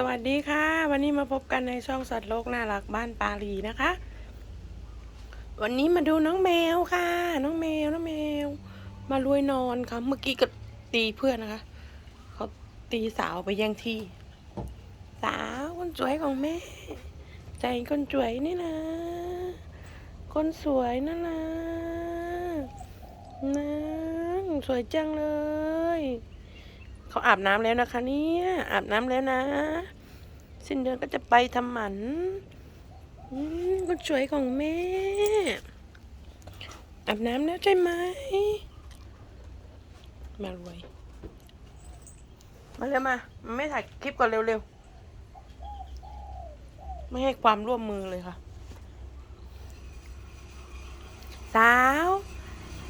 สวัสดีค่ะ วันนี้มาพบกันในช่องสัตว์โลกน่ารักบ้านปาลีนะคะ วันนี้มาดูน้องแมวค่ะ น้องแมวน้องแมว มารวยนอนค่ะเมื่อกี้ก็ตีเพื่อนนะคะเขาตีสาวไปแย่งที่ สาวคนสวยของแม่ ใจคนสวยนี่นะคนสวยนั่นนะนางสวยจังเลยเขาอาบน้ำแล้วนะคะเนี่ยอาบน้ำแล้วนะ สิ้นเดือนก็จะไปทำหมันอืมคนสวยของแม่ อาบน้ำแล้วใช่ไหม มารวย มาเร็วมามา ไม่ถ่ายคลิปก่อนเร็วๆ ไม่ให้ความร่วมมือเลยค่ะ สาว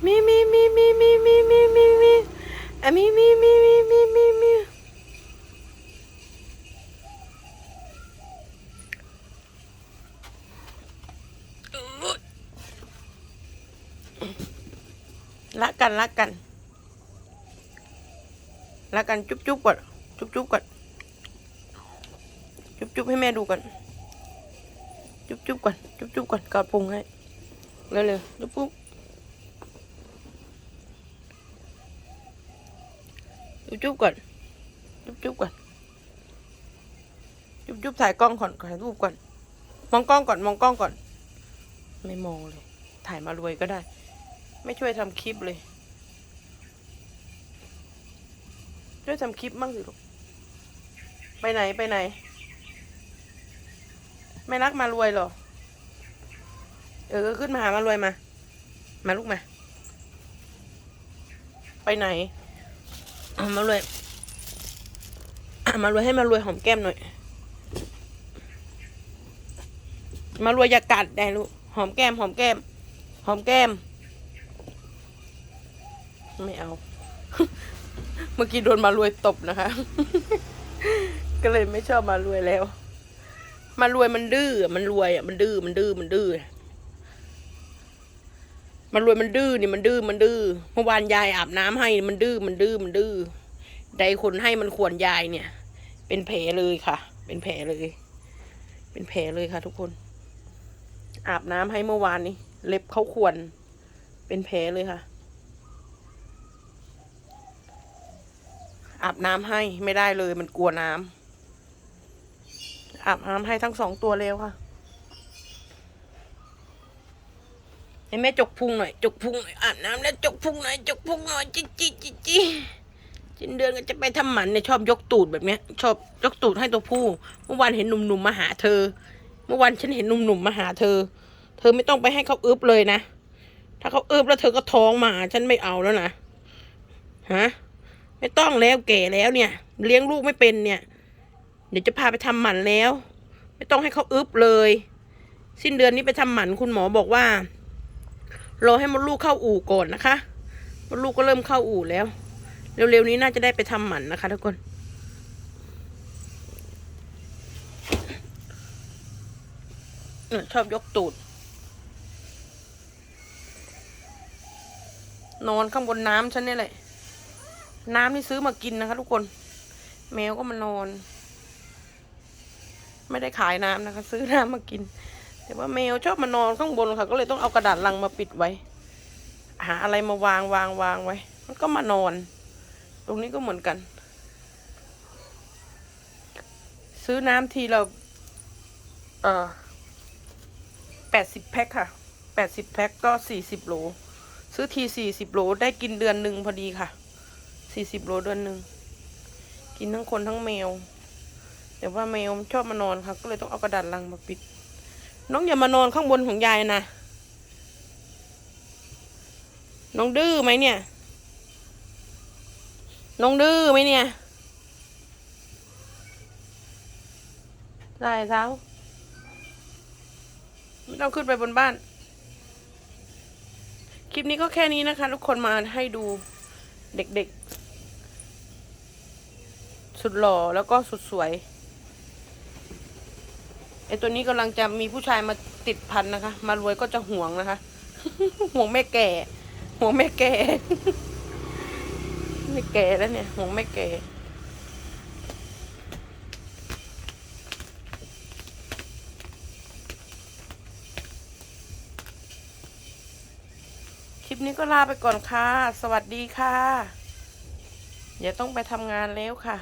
มีมีมีมีมีมีมีมีมีมีมีมีมีมีมีมีอุ๊ย รักกันรักกันรักกันจุ๊บจุ๊บก่อนจุ๊บจุ๊บก่อนจุ๊บจุ๊บให้แม่ดูก่อนจุ๊บจุ๊บก่อนจุ๊บจุ๊บก่อนกอดพุงให้เร็วๆจุ๊บจุ๊บจุ๊บจุ๊บก่อนจุ๊บจุ๊บก่อนจุ๊บจุ๊บถ่ายกล้องก่อนถ่ายรูปก่อนมองกล้องก่อนมองกล้องก่อน ไม่มองเลย ถ่ายมารวยก็ได้ ไม่ช่วยทำคลิปเลย ช่วยทำคลิปบ้างสิลูก ไปไหนไปไหน ไม่รักมารวยหรอ เออขึ้นมาหามารวยมา มาลูกมา ไปไหน มารวย มารวยให้มารวยหอมแก้มหน่อย มารวยอย่ากัดได้ลูก หอมแก้มหอมแก้ม หอมแก้ม ไม่เอา เมื่อกี้โดนมารวยตบนะคะ ก็เลยไม่ชอบมารวยแล้ว มารวยมันดื้อ มันรวยอะ มันดื้อ มันดื้อ มันดื้อ มันรวยมันดื้อนี่มันดื้อ มันดื้อ เมื่อวานยายอาบน้ำให้ มันดื้อ มันดื้อ มันดื้อ ใดคนให้มันขวนยายเนี่ย เป็นแผลเลยค่ะ เป็นแผลเลย เป็นแผลเลยค่ะ ทุกคน อาบน้ำให้เมื่อวานนี้ เล็บเขาขวนเป็นแผลเลยค่ะ อาบน้ำให้ไม่ได้เลยมันกลัวน้ำอาบน้ำให้ทั้งสองตัวแล้วค่ะให้แม่จกพุงหน่อย จกพุงหน่อยอาบน้ำแล้วจกพุงหน่อยจกพุงหน่อยจิจิจิจิจินเดือนก็จะไปทำหมันเนี่ยชอบยกตูดแบบเนี้ย ชอบยกตูดให้ตัวผู้ เมื่อวานเห็นหนุ่มๆมาหาเธอ เมื่อวานฉันเห็นหนุ่มๆมาหาเธอ เธอไม่ต้องไปให้เขาอึบเลยนะ ถ้าเขาอึบแล้วเธอก็ท้องมา ฉันไม่เอาแล้วนะฮะ ไม่ต้องแล้วแก่แล้วเนี่ย เลี้ยงลูกไม่เป็นเนี่ย เดี๋ยวจะพาไปทำหมันแล้ว ไม่ต้องให้เขาอึบเลย สิ้นเดือนนี้ไปทำหมันคุณหมอบอกว่ารอให้มดลูกเข้าอู่ก่อนนะคะมดลูกก็เริ่มเข้าอู่แล้ว เร็วๆนี้น่าจะได้ไปทำหมันนะคะทุกคน ชอบยกตูด นอนข้างบนน้ำฉันนี่แหละ น้ำนี่ซื้อมากินนะคะ ทุกคน แมวก็มานอน ไม่ได้ขายน้ำนะคะ ซื้อน้ำมากิน แต่ว่าแมวชอบมานอนข้างบนค่ะ ก็เลยต้องเอากระดาษลังมาปิดไว้ หาอะไรมาวางวางวางไว้ มันก็มานอน ตรงนี้ก็เหมือนกัน ซื้อน้ำทีเราเอ่อแปดสิบแพ็คค่ะแปดสิบแพ็คก็สี่สิบโล ซื้อทีสี่สิบโลได้กินเดือนหนึ่งพอดีค่ะ สี่สิบโลเดือนหนึ่ง กินทั้งคนทั้งแมว แต่ว่าแมวชอบมานอนค่ะ ก็เลยต้องเอากระดาษลังมาปิด น้องอย่ามานอนข้างบนของยายนะ น้องดื้อไหมเนี่ย น้องดื้อไหมเนี่ย ได้เท้าไม่ต้องขึ้นไปบนบ้าน คลิปนี้ก็แค่นี้นะคะ ทุกคนมาให้ดูเด็กๆ สุดหล่อแล้วก็สุดสวยไอตัวนี้กำลังจะมีผู้ชายมาติดพันนะคะ มารวยก็จะห่วงนะคะ ห่วงแม่แก่ ห่วงแม่แก่ไม่แก่แล้วเนี่ย ห่วงแม่แก่คลิปนี้ก็ลาไปก่อนค่ะ สวัสดีค่ะอย่าต้องไปทำงานแล้วค่ะ